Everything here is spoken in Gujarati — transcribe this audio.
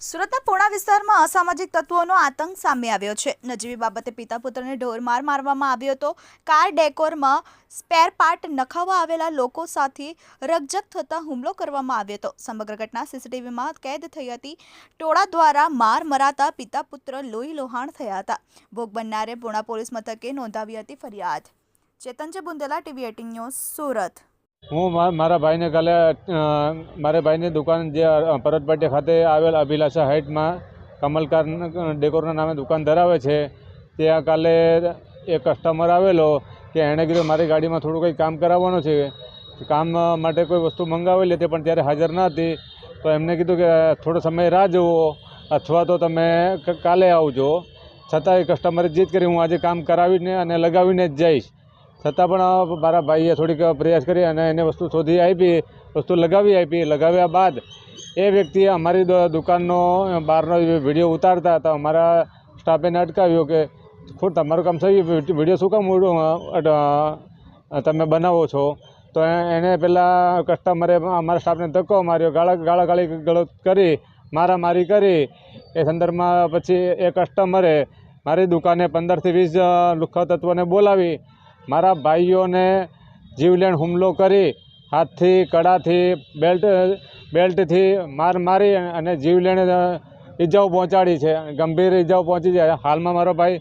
સુરતના પૂર્ણા વિસ્તારમાં અસામાજિક તત્વોનો આતંક સામે આવ્યો છે. નજીવી બાબતે પિતા પુત્રને ઢોરમાર મારવામાં આવ્યો હતો. કાર ડેકોરમાં સ્પેર પાર્ટ નખાવવા આવેલા લોકો સાથે રગજગ થતાં હુમલો કરવામાં આવ્યો હતો. સમગ્ર ઘટના સીસીટીવીમાં કેદ થઈ હતી. ટોળા દ્વારા માર મરાતા પિતા પુત્ર લોહી લોહાણ થયા હતા. ભોગ બનનારે પૂર્ણા પોલીસ મથકે નોંધાવી હતી ફરિયાદ. Chetanji Bundela, TV eighteen news Surat. હું મારા ભાઈને કાલે મારા ભાઈની દુકાન જે પરતપાટીયા ખાતે આવેલ અભિલાષા હાઇટમાં કમલકાર ડેકોરના નામે દુકાન ધરાવે છે. ત્યાં કાલે એક કસ્ટમર આવેલો કે એણે કીધું, મારી ગાડીમાં થોડું કંઈ કામ કરાવવાનું છે. કામ માટે કોઈ વસ્તુ મંગાવેલી હતી, પણ ત્યારે હાજર ન હતી. તો એમને કીધું કે, થોડો સમય રાહ જુઓ, અથવા તો તમે કાલે આવજો. છતાં એ કસ્ટમરે જીદ કરી, હું આજે કામ કરાવીને અને લગાવીને જ જઈશ. છતાં પણ મારા ભાઈએ થોડીક પ્રયાસ કરી અને એને વસ્તુ શોધી આપી, વસ્તુ લગાવી આપી. લગાવ્યા બાદ એ વ્યક્તિએ અમારી દુકાનનો, બહારનો વીડિયો ઉતારતા હતા, અમારા સ્ટાફે એને અટકાવ્યો કે ખોટ તમારું કામ થઈ ગયું વીડિયો શું કામ તમે બનાવો છો? તો એ- એને પહેલાં કસ્ટમરે અમારા સ્ટાફને ધક્કો માર્યો, ગાળા ગાળા, ગાળી ગળત કરી, મારામારી કરી. એ સંદર્ભમાં પછી એ કસ્ટમરે મારી દુકાને પંદરથી વીસ લુખ્ખા તત્વોને બોલાવી. મારા ભાઈઓને જીવલેણ હુમલો કરી હાથથી, કડાથી, બેલ્ટ, બેલ્ટથી માર મારી અને જીવલેણ ઈજાઓ પહોંચાડી છે. ગંભીર ઈજાઓ પહોંચી છે. હાલમાં મારો ભાઈ